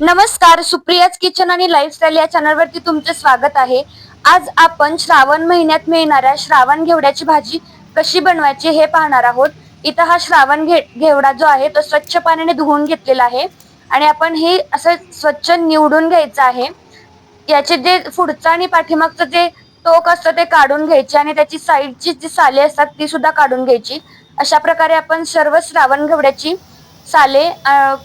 नमस्कार सुप्रियाज किचन आणि लाईफस्टाईल या चॅनलवरती तुमचे स्वागत आहे. आज आपण श्रावण महिन्यात मिळणाऱ्या श्रावण घेवड्याची भाजी कशी बनवायची हे पाहणार आहोत. इथं हा श्रावण घे घेवडा जो आहे तो स्वच्छ पाण्याने धुवून घेतलेला आहे. आणि आपण हे असं स्वच्छ निवडून घ्यायचं आहे. याचे जे पुढचं आणि पाठीमागचं जे टोक असतं ते काढून घ्यायचे आणि त्याची साईडची जी साले असतात ती सुद्धा काढून घ्यायची. अशा प्रकारे आपण सर्व श्रावण घेवड्याची साले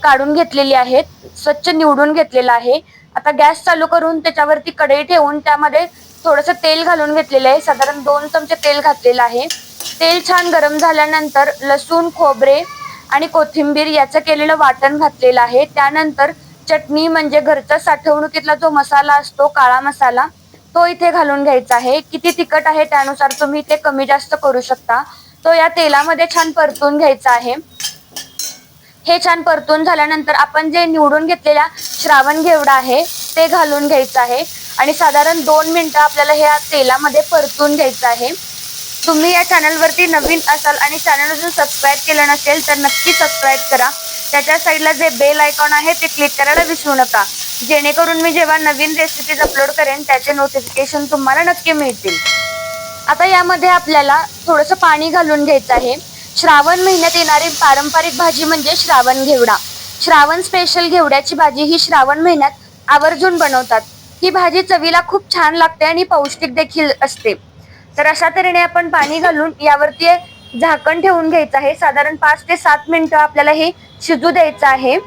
काढून घेतलेली आहेत स्वच्छ निवडून घेतलेलं आहे. आता गॅस चालू करून त्याच्यावरती कढई ठेवून त्यामध्ये थोडस तेल घालून घेतलेलं आहे. साधारण दोन चमचे तेल घातलेलं आहे. तेल छान गरम झाल्यानंतर लसूण खोबरे आणि कोथिंबीर याचं केलेलं वाटण घातलेलं आहे. त्यानंतर चटणी म्हणजे घरचा साठवणुकीतला जो मसाला असतो काळा मसाला तो इथे घालून घ्यायचा आहे. किती तिखट आहे त्यानुसार तुम्ही ते कमी जास्त करू शकता. तो या तेलामध्ये छान परतून घ्यायचा आहे. हे छान परतून झाल्यानंतर आपण जे निवडून घेतलेला श्रावण घेवडा आहे ते घालून घ्यायचं आहे. आणि साधारण दोन मिनटं आपल्याला ह्या तेलामध्ये परतून घ्यायचं आहे. तुम्ही या चॅनलवरती नवीन असाल आणि चॅनल अजून सबस्क्राईब केलं नसेल तर नक्की सबस्क्राईब करा. त्याच्या साईडला जे बेल आयकॉन आहे ते क्लिक करायला विसरू नका. जेणेकरून मी जेव्हा नवीन रेसिपीज अपलोड करेन त्याचे नोटिफिकेशन तुम्हाला नक्की मिळतील. आता यामध्ये आपल्याला थोडंसं पाणी घालून घ्यायचं आहे. श्रावण महिन्यात येणारी पारंपरिक भाजी म्हणजे श्रावण घेवडा. श्रावण स्पेशल घेवड्याची भाजी ही श्रावण महिन्यात आवर्जून बनवतात. ही भाजी चवीला खूप छान लागते आणि पौष्टिक देखील असते. तर अशा तऱ्हेने आपण पाणी घालून यावरती झाकण ठेवून घ्यायचं आहे. साधारण पाच ते सात मिनिटं आपल्याला हे शिजू द्यायचं आहे.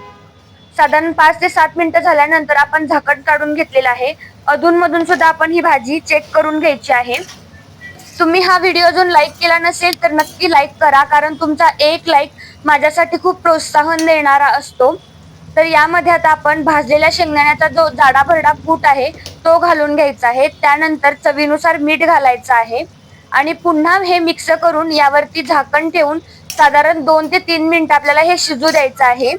साधारण पाच ते सात मिनिटं झाल्यानंतर आपण झाकण काढून घेतलेलं आहे. अधूनमधून सुद्धा आपण ही भाजी चेक करून घ्यायची आहे. तुम्ही हा व्हिडिओ अजून लाईक केला नसेल तर नक्की लाईक करा कारण तुमचा एक लाईक माझ्यासाठी खूप प्रोत्साहन देणारा असतो. तर यामध्ये आता आपण भाजलेल्या शेंगदाण्याचा जो जाडाभरडा कूट आहे तो घालून घ्यायचा आहे. त्यानंतर चवीनुसार मीठ घालायचं आहे. आणि पुन्हा हे मिक्स करून यावरती झाकण ठेवून साधारण दोन ते तीन मिनिट आपल्याला हे शिजू द्यायचं आहे.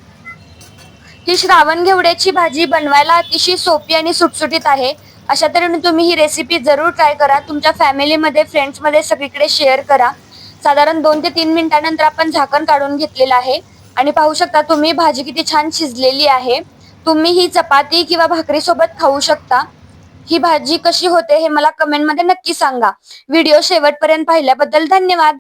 ही श्रावण घेवड्याची भाजी बनवायला अतिशय सोपी आणि सुटसुटीत आहे. अशा तऱ्हेने तुम्ही ही रेसिपी जरूर ट्राय करा. तुमच्या फॅमिलीमध्ये फ्रेंड्समध्ये सगळीकडे शेअर करा. साधारण दोन ते तीन मिनिटानंतर आपण झाकण काढून घेतलेलं आहे. आणि पाहू शकता तुम्ही भाजी किती छान शिजलेली आहे. तुम्ही ही चपाती किंवा भाकरीसोबत खाऊ शकता. ही भाजी कशी होते हे मला कमेंटमध्ये नक्की सांगा. व्हिडिओ शेवटपर्यंत पाहिल्याबद्दल धन्यवाद.